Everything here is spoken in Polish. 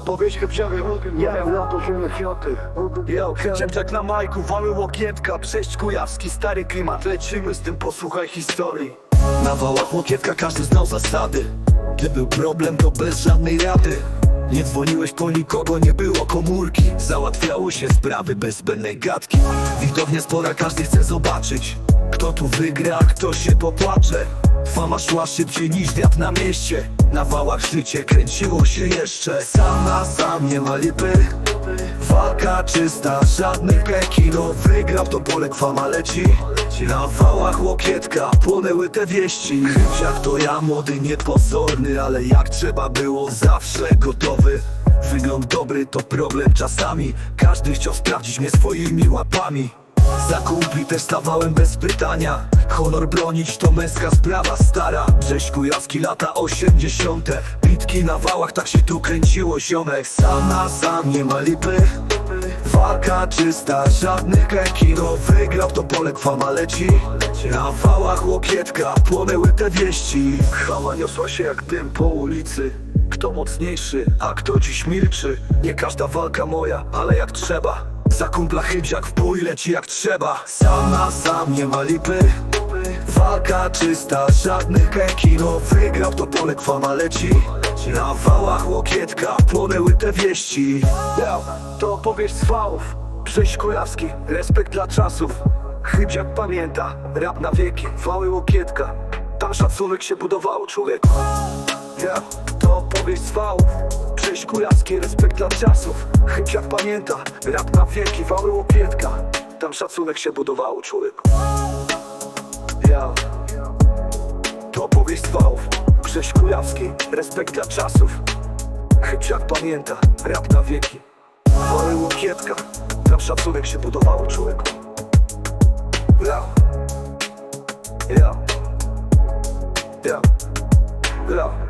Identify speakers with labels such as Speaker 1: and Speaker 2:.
Speaker 1: opowieść chybciary Nie wiem na to, że my fioty Yo, Ciepczak na majku, wały łokietka Przejść kujawski, stary klimat. Lecimy z tym, posłuchaj historii. Na wałach łokietka każdy znał zasady. Gdy był problem, to bez żadnej rady. Nie dzwoniłeś po nikogo, nie było komórki. Załatwiało się sprawy bez zbędnej gadki. Widownia spora, każdy chce zobaczyć Kto tu wygra, a kto się popłacze. Fama szła szybciej niż wiatr na mieście Na wałach życie kręciło się jeszcze. Sam na sam nie ma lipy. Walka czysta, żadnych kino Wygrał to Polek, fama leci. Na wałach łokietka, płonęły te wieści. Chybciak to ja, młody, niepozorny Ale jak trzeba było, zawsze gotowy. Wygląd dobry to problem czasami. Każdy chciał sprawdzić mnie swoimi łapami za kumpli też stawałem bez pytania. Honor bronić to męska sprawa stara. Brześć Kujawski lata osiemdziesiąte. Bitki na wałach, tak się tu kręciło ziomek Sam na sam nie ma lipy. Walka czysta, żadnych kino Wygrał to Polek, fama leci. Na wałach łokietka, płonęły te wieści. Chwała niosła się jak dym po ulicy. Kto mocniejszy, a kto dziś milczy? Nie każda walka moja, ale jak trzeba za kumpla chybziak w bój leci jak trzeba. Sam na sam nie ma lipy. Walka czysta, żadnych kino Wygrał to Polek, fama leci. Na wałach łokietka, płonęły te wieści. Yo, To opowieść z wałów. Przejść Kujawski, respekt dla czasów. Chybziak pamięta, rap na wieki Wały łokietka, tam szacunek się budował człowieku. Ja, to opowieść z wałów Przejść kujawski, respekt dla czasów. Chyciak pamięta, rap na wieki, wały łopietka. Tam szacunek się budowało człowieku Ja, to opowieść wałów. Przejść kujawski, respekt dla czasów. Chyciak pamięta, rap na wieki. Wały łopietka. Tam szacunek się budowało człowieku. Ja, ja, ja, ja